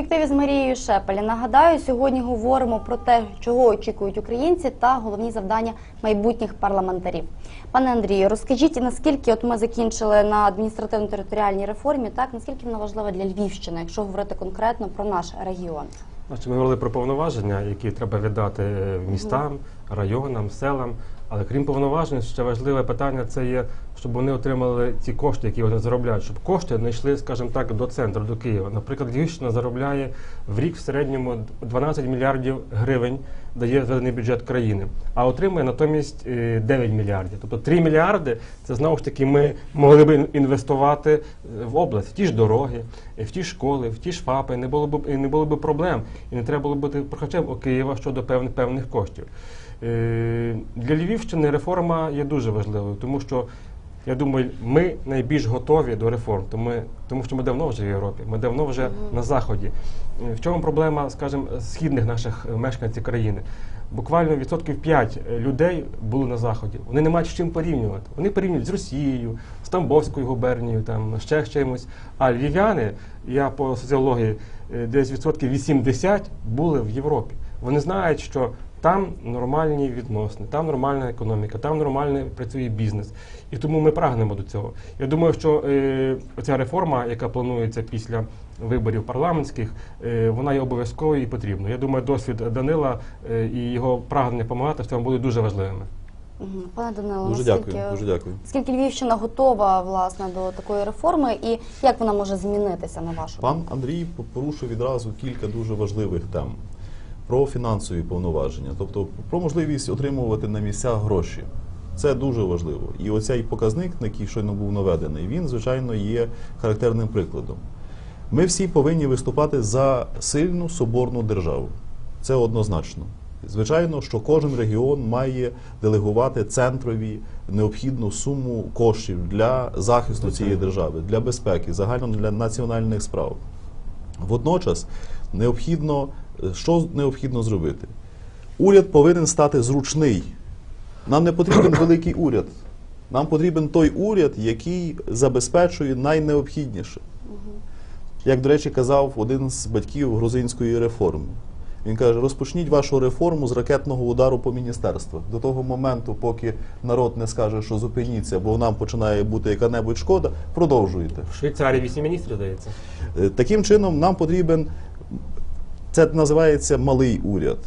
Об'єктиві з Марією Шепелі. Нагадаю, сьогодні говоримо про те, чого очікують українці та головні завдання майбутніх парламентарів. Пане Андрію, розкажіть, наскільки от ми закінчили на адміністративно-територіальній реформі, так наскільки вона важлива для Львівщини, якщо говорити конкретно про наш регіон? Значить, ми говорили про повноваження, які треба віддати е, містам, районам, селам. Але крім повноважень, ще важливе питання це є, щоб вони отримали ті кошти, які вони заробляють, щоб кошти не йшли, скажімо так, до центру, до Києва. Наприклад, Львівщина заробляє в рік в середньому 12 мільярдів гривень дає зведений бюджет країни, а отримує натомість е, 9 мільярдів. Тобто 3 мільярди це знову ж таки ми могли б інвестувати е, в область, в ті ж дороги, е, в ті школи, в ті ж ФАПи. Не було б не було б проблем, і не треба було бути прохачем у Києва щодо певних певних коштів. Е, Для Львівщини реформа є дуже важливою, тому що я думаю, ми найбільш готові до реформ, тому, ми- тому що ми давно вже в Європі, ми давно вже на Заході. Е, В чому проблема, скажімо, східних наших мешканців країни? Буквально відсотків 5 людей були на заході. Вони не мають з чим порівнювати. Вони порівнюють з Росією, з Тамбовською губернією, там ще з чимось. А львів'яни, я по соціології, е, десь відсотків 80 були в Європі. Вони знають, що там нормальні відносини, там нормальна економіка, там нормальний працює бізнес. І тому ми прагнемо до цього. Я думаю, що е, ця реформа, яка планується після виборів парламентських, е, вона є обов'язковою і потрібною. Я думаю, досвід Данила е, і його прагнення допомагати в цьому будуть дуже важливими. Мгм. Пане Данило, Дуже наскільки, дякую, дуже дякую. наскільки Львівщина готова власне до такої реформи, і як вона може змінитися на вашу Пан? Андрій порушив відразу кілька дуже важливих тем про фінансові повноваження, тобто про можливість отримувати на місцях гроші. Це дуже важливо. І оцей показник, на який щойно був наведений, він, звичайно, є характерним прикладом. Ми всі повинні виступати за сильну соборну державу. Це однозначно. Звичайно, що кожен регіон має делегувати центрові необхідну суму коштів для захисту цієї держави, для безпеки, загально для національних справ. Водночас необхідно, що необхідно зробити? Уряд повинен стати зручний. Нам не потрібен великий уряд. Нам потрібен той уряд, який забезпечує найнеобхідніше. Як, до речі, казав один з батьків грузинської реформи. Він каже: розпочніть вашу реформу з ракетного удару по міністерствах. До того моменту, поки народ не скаже, що зупиніться, бо нам починає бути яка-небудь шкода, продовжуйте. В Швейцарії вісім міністрів здається. Е, Таким чином, нам потрібен це називається малий уряд.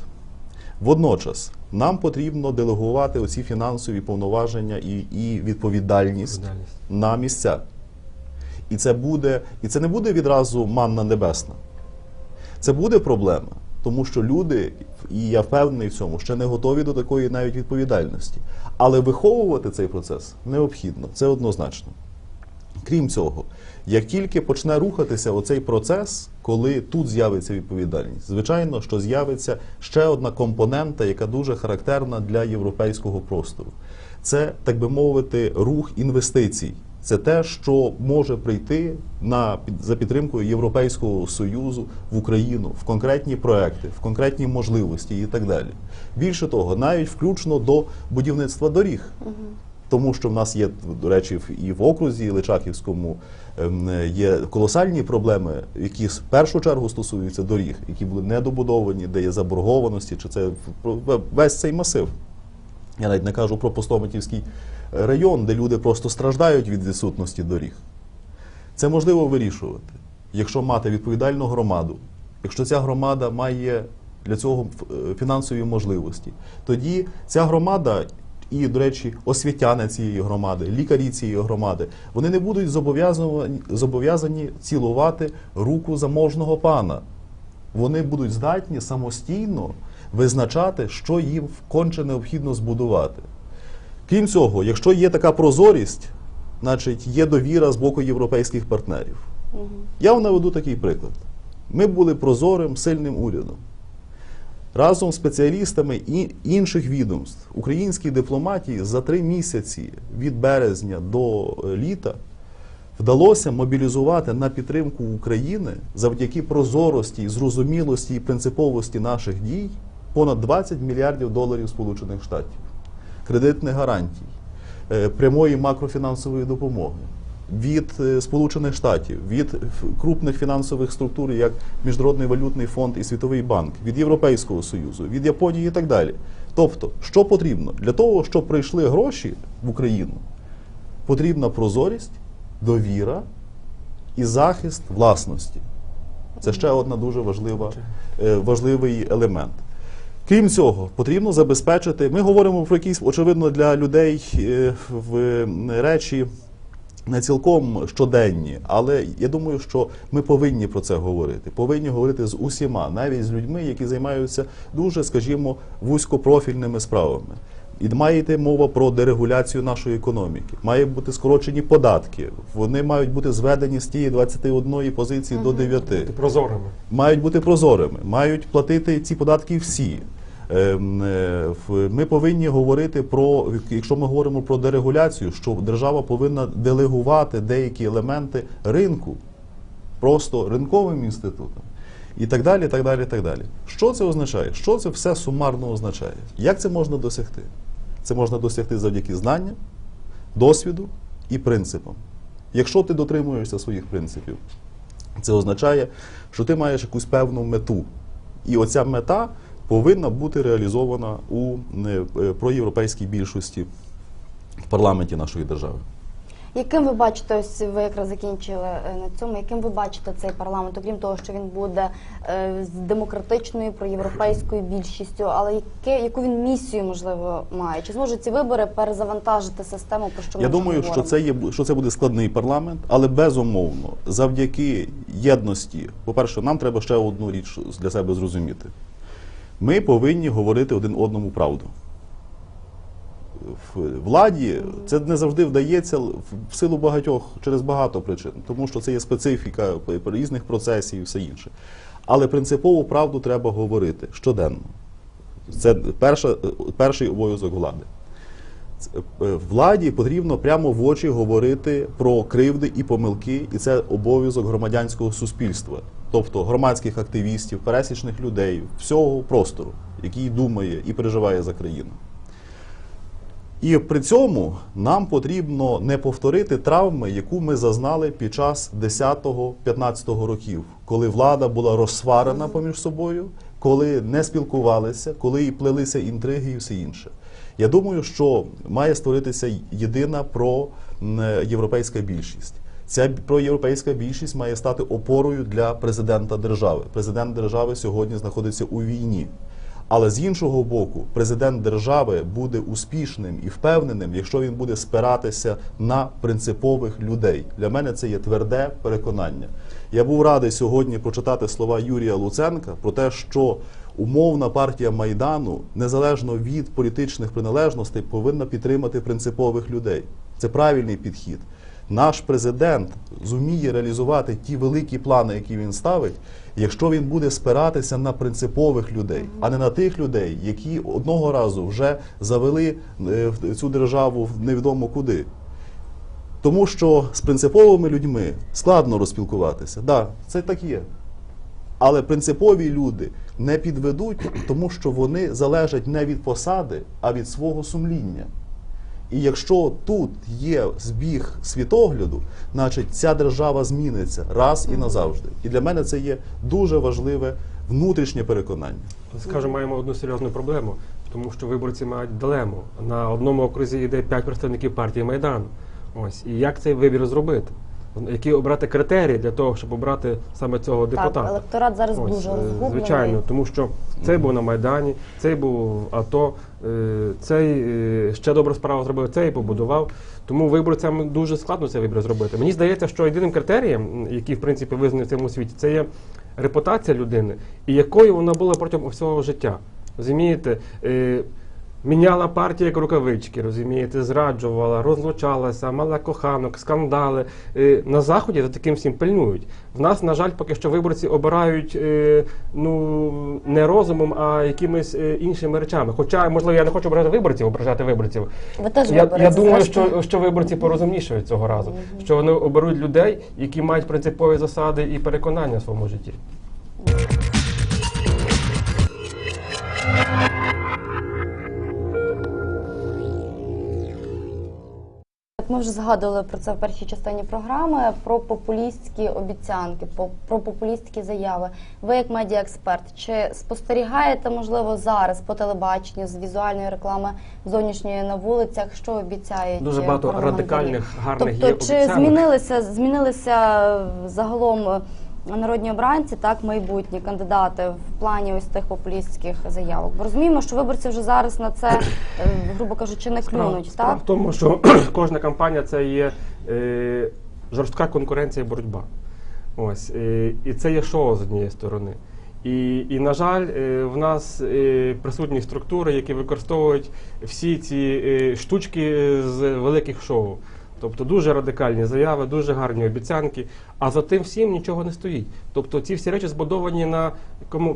Водночас нам потрібно делегувати оці фінансові повноваження і, і відповідальність Відповідальність. на місця. І це буде, і це не буде відразу манна небесна. Це буде проблема, тому що люди, і я впевнений в цьому, ще не готові до такої навіть відповідальності. Але виховувати цей процес необхідно, це однозначно. Крім цього, як тільки почне рухатися оцей процес, коли тут з'явиться відповідальність, звичайно, що з'явиться ще одна компонента, яка дуже характерна для європейського простору. Це, так би мовити, рух інвестицій. Це те, що може прийти на за підтримкою Європейського союзу в Україну в конкретні проекти, в конкретні можливості і так далі. Більше того, навіть включно до будівництва доріг. Тому що в нас є, до речі, і в окрузі Личаківському ем, є колосальні проблеми, які в першу чергу стосуються доріг, які були недобудовані, де є заборгованості, чи це весь цей масив. Я навіть не кажу про Постоматівський район, де люди просто страждають від відсутності доріг. Це можливо вирішувати, якщо мати відповідальну громаду, якщо ця громада має для цього е, фінансові можливості, тоді ця громада. І, до речі, освітяни цієї громади, лікарі цієї громади, вони не будуть зобов'язані, зобов'язані цілувати руку заможного пана. Вони будуть здатні самостійно визначати, що їм конче необхідно збудувати. Крім цього, якщо є така прозорість, значить є довіра з боку європейських партнерів. Я вам наведу такий приклад. Ми були прозорим, сильним урядом. Разом з спеціалістами інших відомств українській дипломатії за три місяці від березня до е, літа вдалося мобілізувати на підтримку України завдяки прозорості, зрозумілості і принциповості наших дій понад 20 мільярдів доларів Сполучених Штатів, кредитних гарантій, е, прямої макрофінансової допомоги. Від е, Сполучених Штатів, від крупних фінансових структур, як Міжнародний валютний фонд і Світовий банк, від Європейського Союзу, від Японії і так далі. Тобто, що потрібно для того, щоб прийшли гроші в Україну, потрібна прозорість, довіра і захист власності. Це ще одна дуже важлива, е, важливий елемент. Крім цього, потрібно забезпечити. Ми говоримо про якісь, очевидно, для людей е, в речі не цілком щоденні, але я думаю, що ми повинні про це говорити. Повинні говорити з усіма, навіть з людьми, які займаються дуже, скажімо, вузькопрофільними справами. І має йти мова про дерегуляцію нашої економіки. Має бути скорочені податки. Вони мають бути зведені з тієї 21 позиції до 9 Прозорими. мають бути прозорими, мають платити ці податки всі. Ем, е, Ми повинні говорити про, якщо ми говоримо про дерегуляцію, що держава повинна делегувати деякі елементи ринку просто ринковим інститутом. І так далі, так далі, так далі. Що це означає? Що це все сумарно означає? Як це можна досягти? Це можна досягти завдяки знанням, досвіду і принципам. Якщо ти дотримуєшся своїх принципів, це означає, що ти маєш якусь певну мету. І оця мета повинна бути реалізована у е, е, проєвропейській більшості в парламенті нашої держави. Яким ви бачите, ось ви якраз закінчили е, на цьому, яким ви бачите цей парламент, окрім того, що він буде з демократичною проєвропейською більшістю, але яке, яку він місію можливо має? Чи зможуть ці вибори перезавантажити систему? Про що ми Я думаю, що це є що це буде складний парламент, але безумовно, завдяки єдності, по-перше, нам треба ще одну річ для себе зрозуміти. Ми повинні говорити один одному правду. Владі це не завжди вдається в в силу багатьох через багато причин, тому що це є специфіка різних процесів і все інше. Але принципову правду треба говорити щоденно. Це перша, перший обов'язок влади. Е, Владі потрібно прямо в очі говорити про кривди і помилки, і це обов'язок громадянського суспільства, тобто громадських активістів, пересічних людей, всього простору, який думає і переживає за країну. І при цьому нам потрібно не повторити травми, яку ми зазнали під час 10-15 років, коли влада була розсварена поміж собою, коли не спілкувалися, коли і плелися інтриги і все інше. Я думаю, що має створитися єдина проєвропейська більшість. Ця проєвропейська більшість має стати опорою для президента держави. Президент держави сьогодні знаходиться у війні. Але з іншого боку, президент держави буде успішним і впевненим, якщо він буде спиратися на принципових людей. Для мене це є тверде переконання. Я був радий сьогодні прочитати слова Юрія Луценка про те, що умовна партія Майдану, незалежно від політичних приналежностей, повинна підтримати принципових людей. Це правильний підхід. Наш президент зуміє реалізувати ті великі плани, які він ставить, якщо він буде спиратися на принципових людей, а не на тих людей, які одного разу вже завели е, цю державу в невідомо куди. Тому що з принциповими людьми складно розпілкуватися. Так, да, це так є. Але принципові люди не підведуть, тому що вони залежать не від посади, а від свого сумління. І якщо тут є збіг світогляду, значить ця держава зміниться раз і назавжди. І для мене це є дуже важливе внутрішнє переконання. Скажемо, маємо одну серйозну проблему, тому що виборці мають дилему. На одному окрузі йде п'ять представників партії Майдану. Ось і як цей вибір зробити? Які обрати критерії для того, щоб обрати саме цього депутата? Так, електорат зараз Ось, дуже е, розгублений. Звичайно, тому що цей був на Майдані, цей був в АТО, е, цей е, ще добру справу зробив, цей побудував. Тому виборцям дуже складно цей вибір зробити. Мені здається, що єдиним критерієм, який в принципі визнаний в цьому світі, це є репутація людини і якою вона була протягом всього життя. Розумієте? Міняла партію як рукавички, розумієте, зраджувала, розлучалася, мала коханок, скандали. Е, На заході за таким всім пильнують. В нас, на жаль, поки що виборці обирають е, ну не розумом, а якимись е, іншими речами. Хоча, можливо, я не хочу ображати виборців, ображати виборців. Ви теж Я, я думаю, що, що виборці порозумнішають цього разу, що вони оберуть людей, які мають принципові засади і переконання в своєму житті. Як ми вже згадували про це в першій частині програми, про популістські обіцянки, про популістські заяви. Ви як медіаексперт, чи спостерігаєте, можливо, зараз по телебаченню з візуальної реклами зовнішньої на вулицях, що обіцяють Дуже багато радикальних, гарних тобто, є чи змінилися, змінилися е, загалом е, народні обранці, так майбутні кандидати в плані ось тих популістських заявок? Бо розуміємо, що виборці вже зараз на це, е, грубо кажучи, не клюнуть, справа так? в тому, що кожна кампанія це є е, жорстка конкуренція і боротьба. Ось, е, і це є шоу з однієї сторони. І, і на жаль, е, в нас е, присутні структури, які використовують всі ці штучки з великих шоу. Тобто дуже радикальні заяви, дуже гарні обіцянки, а за тим всім нічого не стоїть. Тобто ці всі речі збудовані на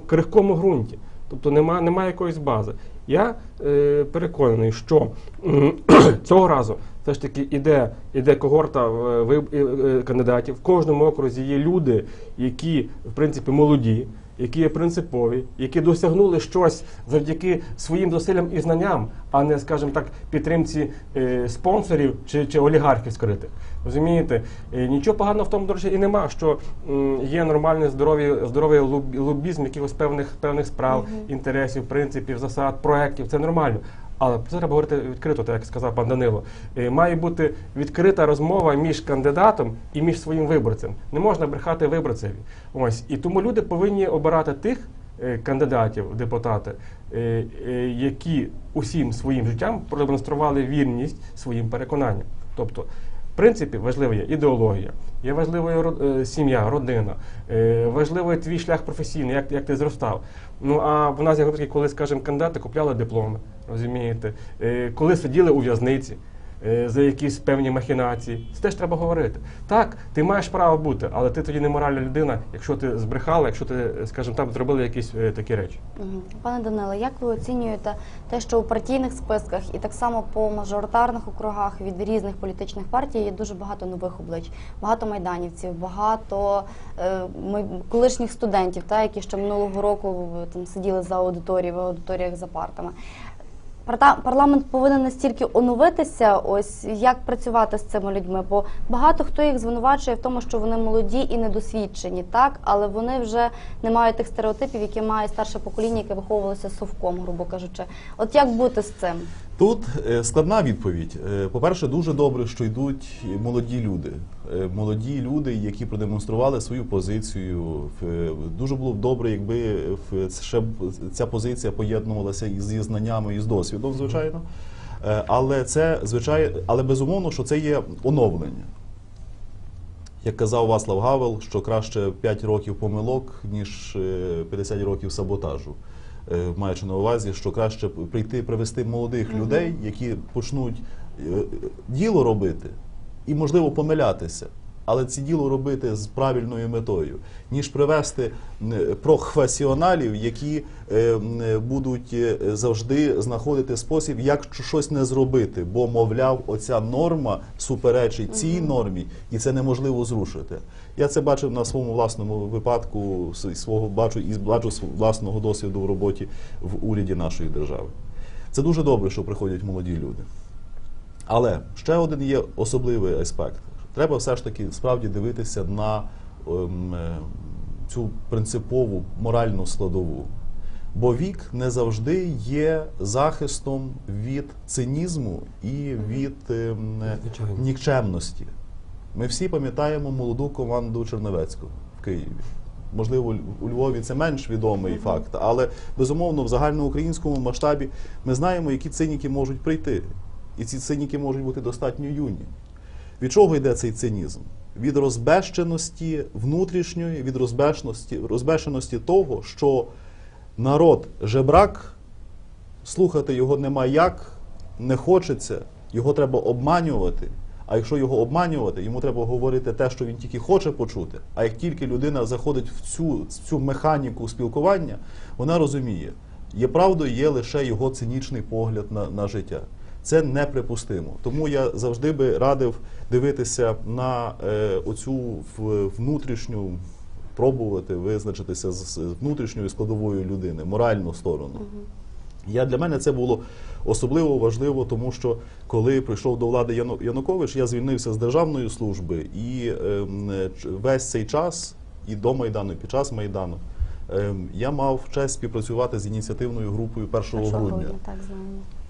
крихкому ґрунті. Тобто немає, немає якоїсь бази. Я е, переконаний, що цього разу все ж таки іде, іде когорта е, е, е, кандидатів. В кожному окрузі є люди, які в принципі молоді, які є принципові, які досягнули щось завдяки своїм зусиллям і знанням, а не, скажімо так, підтримці е, спонсорів чи, чи олігархів скритих. Розумієте, Е, нічого поганого в тому, до речі, і нема, що м, є нормальний здоровий, здоровий лоб- лобізм якихось певних певних справ, інтересів, принципів, засад, проєктів. Це нормально. Але це треба говорити відкрито, так як сказав пан Данило. Е, Має бути відкрита розмова між кандидатом і між своїм виборцем. Не можна брехати виборцеві. Ось і тому люди повинні обирати тих е, кандидатів депутати, е, які усім своїм життям продемонстрували вірність своїм переконанням. Тобто, в принципі, важлива є ідеологія, є е, сім'я, родина, важливий твій шлях професійний, як, як ти зростав. Ну а в нас я говорю, коли, скажімо, кандидати купляли дипломи, розумієте, е, коли сиділи у в'язниці. Е, За якісь певні махінації, це теж треба говорити. Так, ти маєш право бути, але ти тоді не моральна людина, якщо ти збрехала, якщо ти, скажімо так, зробили якісь е, такі речі. Пане Даниле, як ви оцінюєте те, що у партійних списках і так само по мажоритарних округах від різних політичних партій є дуже багато нових облич, багато майданівців, багато е, колишніх студентів, та, які ще минулого року е, там сиділи за аудиторією, в аудиторіях за партами. Парламент повинен настільки оновитися, ось як працювати з цими людьми, бо багато хто їх звинувачує в тому, що вони молоді і недосвідчені, так але вони вже не мають тих стереотипів, які має старше покоління, яке виховувалося совком, грубо кажучи. От як бути з цим? Тут е, складна відповідь. Е, По-перше, дуже добре, що йдуть молоді люди. Е, Молоді люди, які продемонстрували свою позицію. Дуже було б добре, якби ще ця позиція поєднувалася зі знаннями і з досвідом, звичайно. Але це звичайно, але безумовно, що це є оновлення. Як казав Васлав Гавел, що краще 5 років помилок, ніж е, 50 років саботажу. Е, Маючи на увазі, що краще прийти привести молодих людей, які почнуть е, діло робити і, можливо, помилятися. Але це діло робити з правильною метою, ніж привести м, професіоналів, які е, будуть е, завжди знаходити спосіб, як щось не зробити. Бо, мовляв, оця норма суперечить цій нормі, і це неможливо зрушити. Я це бачив на своєму власному випадку, свого бачу і бачу власного досвіду в роботі в уряді нашої держави. Це дуже добре, що приходять молоді люди. Але ще один є особливий аспект. Треба все ж таки справді дивитися на ем, е, цю принципову моральну складову. Бо вік не завжди є захистом від цинізму і від ем, нікчемності. Ми всі пам'ятаємо молоду команду Черновецького в Києві. Можливо, у Львові це менш відомий факт, але безумовно в загальноукраїнському масштабі ми знаємо, які циніки можуть прийти. І ці циніки можуть бути достатньо юні. Від чого йде цей цинізм? Від розбещеності внутрішньої, від розбещеності, розбещеності того, що народ жебрак, слухати його нема як, не хочеться, його треба обманювати. А якщо його обманювати, йому треба говорити те, що він тільки хоче почути. А як тільки людина заходить в цю, в цю механіку спілкування, вона розуміє, є правдою, є лише його цинічний погляд на, на життя. Це неприпустимо. Тому я завжди би радив дивитися на е, оцю внутрішню, пробувати визначитися з внутрішньою складовою людини, моральну сторону. Я для мене це було Особливо важливо, тому що коли прийшов до влади Янукович, я звільнився з державної служби, і ем, весь цей час, і до Майдану, і під час Майдану, ем, я мав честь співпрацювати з ініціативною групою 1 1 грудня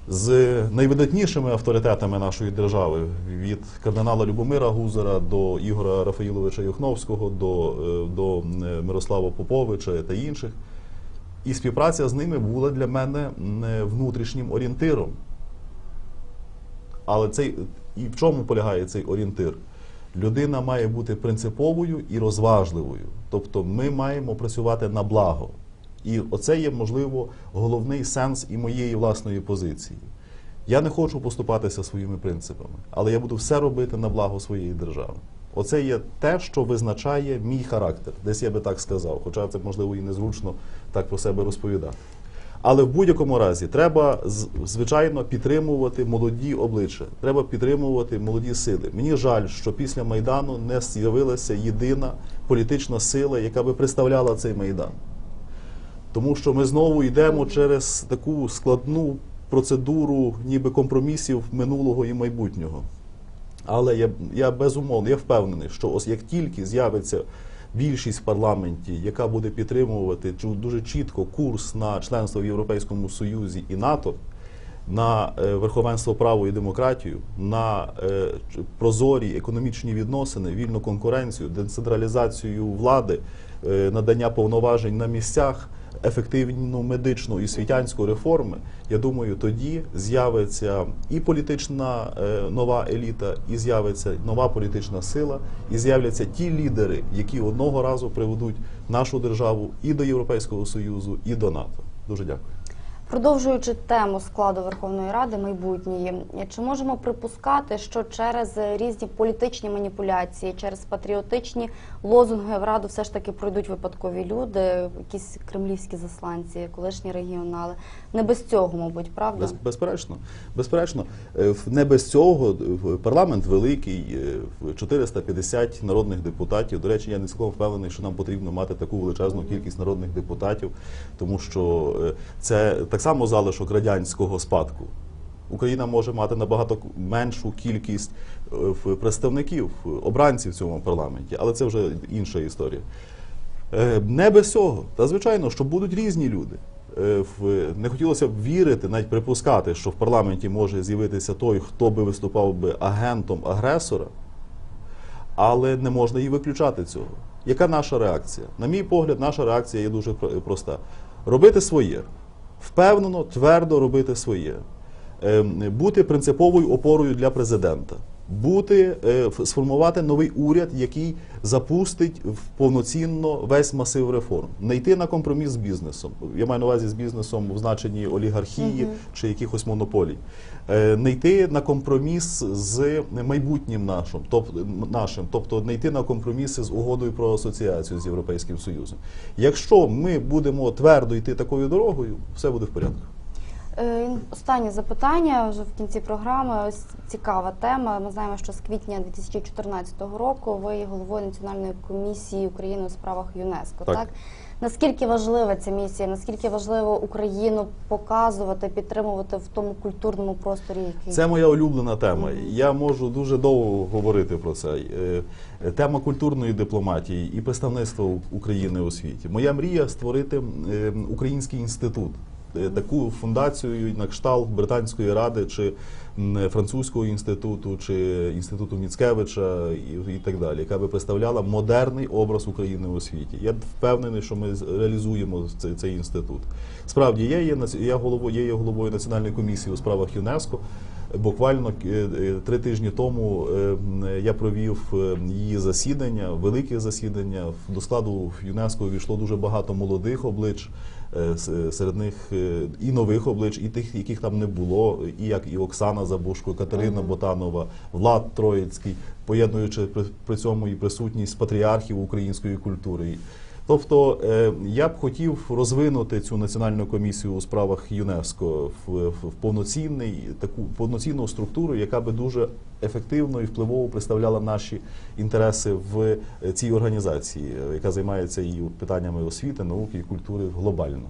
з найвидатнішими авторитетами нашої держави від кардинала Любомира Гузера до Ігора Рафаїловича Юхновського, до, е, до Мирослава Поповича та інших. І співпраця з ними була для мене е, внутрішнім орієнтиром. Але цей і в чому полягає цей орієнтир? Людина має бути принциповою і розважливою. Тобто ми маємо працювати на благо. І оце є, можливо, головний сенс і моєї власної позиції. Я не хочу поступатися своїми принципами, але я буду все робити на благо своєї держави. Оце є те, що визначає мій характер. Десь я би так сказав, хоча це можливо і незручно так про себе розповідати. Але в будь-якому разі треба звичайно підтримувати молоді обличчя, треба підтримувати молоді сили. Мені жаль, що після майдану не з'явилася єдина політична сила, яка би представляла цей майдан. Тому що ми знову йдемо через таку складну процедуру, ніби компромісів минулого і майбутнього. Але я, я безумовно, я впевнений, що ось як тільки з'явиться більшість в парламенті, яка буде підтримувати дуже чітко курс на членство в Європейському Союзі і НАТО, на е, верховенство права і демократію, на е, прозорі економічні відносини, вільну конкуренцію, децентралізацію влади, е, надання повноважень на місцях, ефективну медичну і світянську реформи, я думаю, тоді з'явиться і політична е, нова еліта, і з'явиться нова політична сила, і з'являться ті лідери, які одного разу приведуть нашу державу і до Європейського Союзу, і до НАТО. Дуже дякую. Продовжуючи тему складу Верховної Ради майбутньої, чи можемо припускати, що через різні політичні маніпуляції, через патріотичні лозунги в раду все ж таки пройдуть випадкові люди, якісь кремлівські засланці, колишні регіонали? Не без цього, мабуть, правда? Без, безперечно, безперечно, Е, не без цього парламент великий, е, в 450 народних депутатів. До речі, я не цілком впевнений, що нам потрібно мати таку величезну кількість народних депутатів, тому що е, це так само залишок радянського спадку. Україна може мати набагато меншу кількість е, представників, е, обранців в цьому парламенті, але це вже інша історія. Е, Не без цього. Та звичайно, що будуть різні люди. Не хотілося б вірити, навіть припускати, що в парламенті може з'явитися той, хто би виступав би агентом агресора, але не можна і виключати цього. Яка наша реакція? На мій погляд, наша реакція є дуже проста: робити своє, впевнено, твердо робити своє, Ем, бути принциповою опорою для президента. Бути е, сформувати новий уряд, який запустить повноцінно весь масив реформ, не йти на компроміс з бізнесом. Я маю на увазі з бізнесом в значенні олігархії чи якихось монополій, Е, не йти на компроміс з майбутнім нашим, тобто нашим, тобто не йти на компроміси з угодою про асоціацію з Європейським Союзом. Якщо ми будемо твердо йти такою дорогою, все буде в порядку. Е, Останнє запитання вже в кінці програми. Ось цікава тема. Ми знаємо, що з квітня 2014 року ви є головою Національної комісії України у справах ЮНЕСКо. Так. Так. наскільки важлива ця місія? Наскільки важливо Україну показувати, підтримувати в тому культурному просторі, який Це моя улюблена тема. Я можу дуже довго говорити про це. Е, Тема культурної дипломатії і представництва України у світі. Моя мрія створити е, український інститут. Таку фундацію на кшталт Британської ради чи французького інституту, чи інституту Міцкевича і, і так далі, яка би представляла модерний образ України у світі. Я впевнений, що ми реалізуємо цей, цей інститут. Справді, я є я головою, я є головою національної комісії у справах ЮНЕСКо. Буквально е, е, три тижні тому е, я провів її засідання, велике засідання. До складу ЮНЕСКо увійшло дуже багато молодих облич. Е, с- Серед них е, і нових облич, і тих, яких там не було, і як і Оксана Забушко, Катерина Ботанова, Влад Троїцький, поєднуючи при, при цьому і присутність патріархів української культури. Тобто е, я б хотів розвинути цю національну комісію у справах ЮНЕСКо в, в, повноцінний таку повноцінну структуру, яка би дуже ефективно і впливово представляла наші інтереси в е, цій організації, е, яка займається і питаннями освіти, науки і культури глобально.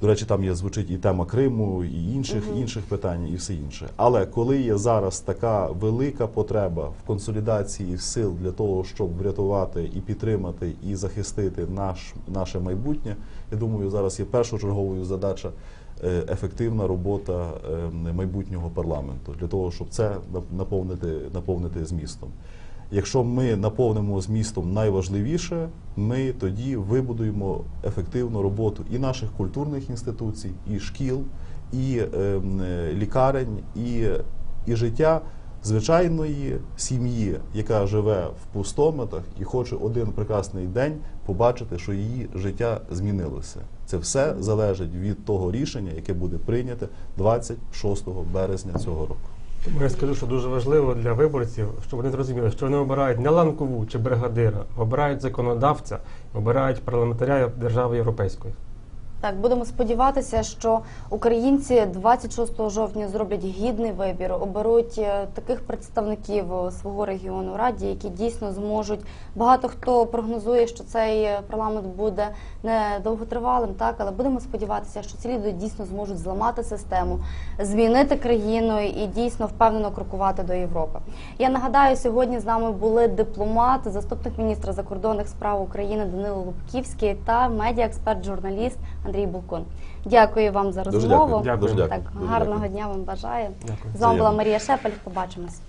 До речі, там є звучить і тема Криму, і інших, інших питань, і все інше. Але коли є зараз така велика потреба в консолідації сил для того, щоб врятувати і підтримати і захистити наш, наше майбутнє, я думаю, зараз є першочерговою задача е, ефективна робота е, майбутнього парламенту для того, щоб це наповнити, наповнити змістом. Якщо ми наповнимо змістом найважливіше, ми тоді вибудуємо ефективну роботу і наших культурних інституцій, і шкіл, і е, лікарень, і, і життя звичайної сім'ї, яка живе в пустометах і хоче один прекрасний день побачити, що її життя змінилося. Це все залежить від того рішення, яке буде прийняте 26 березня цього року. Я скажу, що дуже важливо для виборців, щоб вони зрозуміли, що вони обирають не ланкову чи бригадира, обирають законодавця, обирають парламентаря держави європейської. Так, будемо сподіватися, що українці 26 жовтня зроблять гідний вибір, оберуть е, таких представників е, свого регіону раді, які дійсно зможуть. Багато хто прогнозує, що цей е, парламент буде не довготривалим, так але будемо сподіватися, що ці люди дійсно зможуть зламати систему, змінити країну і дійсно впевнено крокувати до Європи. Я нагадаю, сьогодні з нами були дипломат, заступник міністра закордонних справ України Данило Лубківський та медіаексперт, журналіст Андрій Булкун. Дякую вам за розмову. Дуже Дякую. Дякую. Так, Дуже гарного дякую. дня вам бажаю. Дякую. З вами була Марія Шепель. Побачимось.